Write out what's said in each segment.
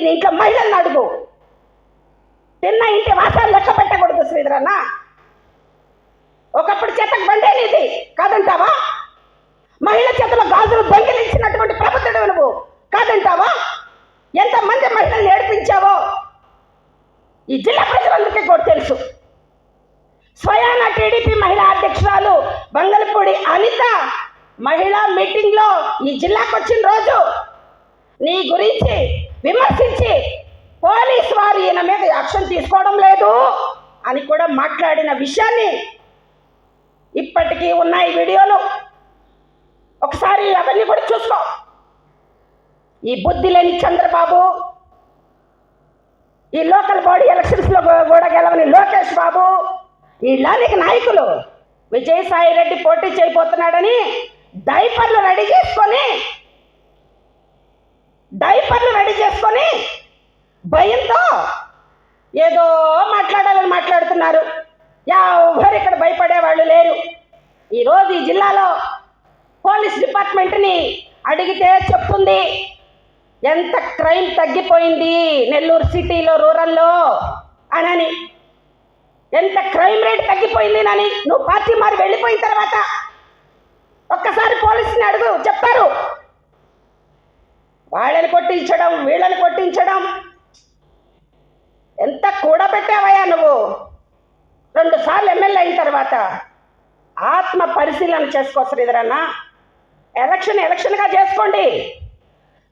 నీ ఇంట్లో మహిళలను అడుగు. తిన్న ఇంటి వాసాలు లెక్క పెట్టకూడదు శ్రీధరన్న. ఒకప్పుడు చేతకు బండే నీది కాదంటావా? మహిళ చేతిలో గాజులు దొంగిలించినటువంటి ప్రభుత్వడు నువ్వు కాదంటావా? ఎంతమంది మహిళలు నేర్పించావో ఈ జిల్లా ప్రజలందరికీ కూడా తెలుసు. స్వయాన టీడీపీ మహిళా అధ్యక్షురాలు బంగళపూడి అనిత మహిళా మీటింగ్లో ఈ జిల్లాకు వచ్చిన రోజు నీ గురించి విమర్శించి పోలీస్ వారు ఈయన మీద యాక్షన్ తీసుకోవడం లేదు అని కూడా మాట్లాడిన విషయాన్ని ఇప్పటికీ ఉన్నాయి వీడియోలు ఒకసారి అవన్నీ కూడా చూసుకో. ఈ బుద్ధి లేని చంద్రబాబు ఈ లోకల్ బాడీ ఎలక్షన్స్లో కూడా గెలవని లోకేష్ బాబు ఈ లాలిక నాయకులు విజయసాయి రెడ్డి పోటీ చేయబోతున్నాడని డైపర్లు రెడీ చేసుకొని డైపర్లు రెడీ చేసుకొని భయంతో ఏదో మాట్లాడాలని మాట్లాడుతున్నారు. ఎవరు ఇక్కడ భయపడే వాళ్ళు లేరు. ఈరోజు ఈ జిల్లాలో పోలీస్ డిపార్ట్మెంట్ని అడిగితే చెప్తుంది. ఎంత క్రైమ్ తగ్గిపోయింది నెల్లూరు సిటీలో రూరల్లో అనని. ఎంత క్రైమ్ రేట్ తగ్గిపోయింది అని నువ్వు పార్టీ మారి వెళ్ళిపోయిన తర్వాత ఒక్కసారి పోలీసుని అడుగు చెప్తారు. వాళ్ళని కొట్టించడం వీళ్ళని కొట్టించడం. ఎంత కూడబెట్టావయ్యా నువ్వు? రెండు సార్లు ఎమ్మెల్యే అయిన తర్వాత ఆత్మ పరిశీలన చేసుకో శ్రీధరన్న. ఎలక్షన్ ఎలక్షన్గా చేసుకోండి.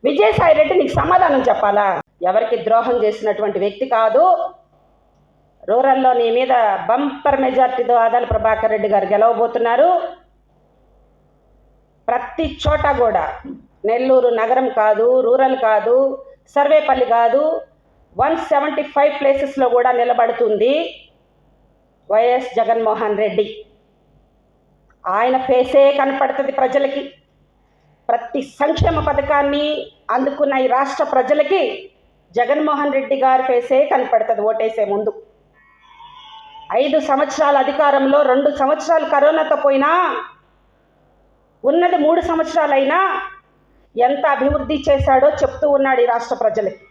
విజయసాయి రెడ్డి నీకు సమాధానం చెప్పాలా? ఎవరికి ద్రోహం చేసినటువంటి వ్యక్తి కాదు. రూరల్లో నీ మీద బంపర్ మెజార్టీతో ఆదాల ప్రభాకర్ రెడ్డి గారు గెలవబోతున్నారు. ప్రతి చోట కూడా. నెల్లూరు నగరం కాదు రూరల్ కాదు సర్వేపల్లి కాదు వన్ సెవెంటీ ఫైవ్ ప్లేసెస్లో కూడా నిలబడుతుంది వైఎస్ జగన్మోహన్ రెడ్డి. ఆయన ఫేసే కనపడుతుంది ప్రజలకి. ప్రతి సంక్షేమ పథకాన్ని అందుకున్న ఈ రాష్ట్ర ప్రజలకి జగన్మోహన్ రెడ్డి గారి ఫేసే కనపడుతుంది ఓటేసే ముందు. ఐదు సంవత్సరాల అధికారంలో రెండు సంవత్సరాలు కరోనాతో పోయినా ఉన్నది మూడు సంవత్సరాలైనా ఎంత అభివృద్ధి చేశాడో చెప్తూ ఉన్నాడు ఈ రాష్ట్ర ప్రజలకి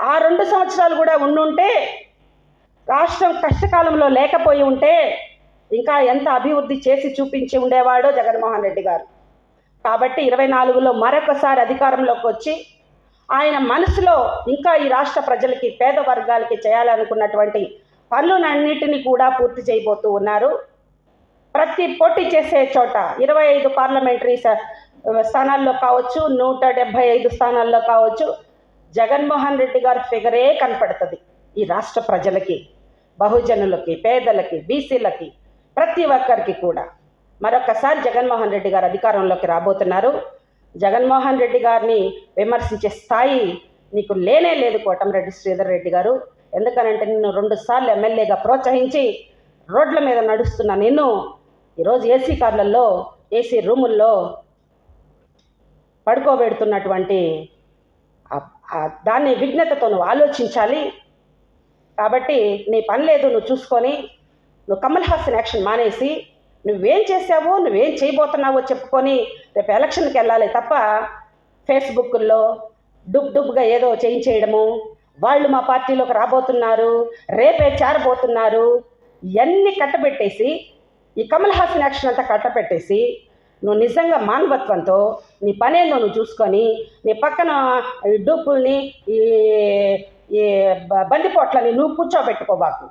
ఆ రెండు సంవత్సరాలు కూడా ఉండుంటే రాష్ట్రం కష్టకాలంలో లేకపోయి ఉంటే ఇంకా ఎంత అభివృద్ధి చేసి చూపించి ఉండేవాడో జగన్మోహన్ రెడ్డి గారు. కాబట్టి ఇరవై నాలుగులో మరొకసారి అధికారంలోకి వచ్చి ఆయన మనసులో ఇంకా ఈ రాష్ట్ర ప్రజలకి పేద వర్గాలకి చేయాలనుకున్నటువంటి పనులన్నిటిని కూడా పూర్తి చేయబోతూ ఉన్నారు. ప్రతి పోటీ చేసే చోట ఇరవై ఐదు పార్లమెంటరీ స్థానాల్లో కావచ్చు నూట డెబ్భై ఐదు స్థానాల్లో కావచ్చు జగన్మోహన్ రెడ్డి గారి ఫిగరే కనపడుతుంది. ఈ రాష్ట్ర ప్రజలకి బహుజనులకి పేదలకి బీసీలకి ప్రతి ఒక్కరికి కూడా. మరొకసారి జగన్మోహన్ రెడ్డి గారు అధికారంలోకి రాబోతున్నారు. జగన్మోహన్ రెడ్డి గారిని విమర్శించే స్థాయి నీకు లేనే లేదు కోటంరెడ్డి శ్రీధర్ రెడ్డి గారు. ఎందుకనంటే నిన్ను రెండు సార్లు ఎమ్మెల్యేగా ప్రోత్సహించి రోడ్ల మీద నడుస్తున్న నిన్ను ఈరోజు ఏసీ కార్లలో ఏసీ రూముల్లో పడుకోబెడుతున్నటువంటి దాన్ని విఘ్నతతో నువ్వు ఆలోచించాలి. కాబట్టి నీ పని లేదు నువ్వు చూసుకొని నువ్వు కమల్ హాసన్ యాక్షన్ మానేసి నువ్వేం చేసావో నువ్వేం చేయబోతున్నావో చెప్పుకొని రేపు ఎలక్షన్కి వెళ్ళాలి తప్ప ఫేస్బుక్లో డుబ్ డుబ్గా ఏదో చేయించేయడము వాళ్ళు మా పార్టీలోకి రాబోతున్నారు రేపే చేరబోతున్నారు ఇవన్నీ కట్టబెట్టేసి ఈ కమల్ హాసన్ యాక్షన్ అంతా కట్టపెట్టేసి నువ్వు నిజంగా మానవత్వంతో నీ పనేందో నువ్వు చూసుకొని నీ పక్కన ఈ డూపుల్ని ఈ ఈ బందిపోట్లని నువ్వు కూర్చోబెట్టుకోబాకు.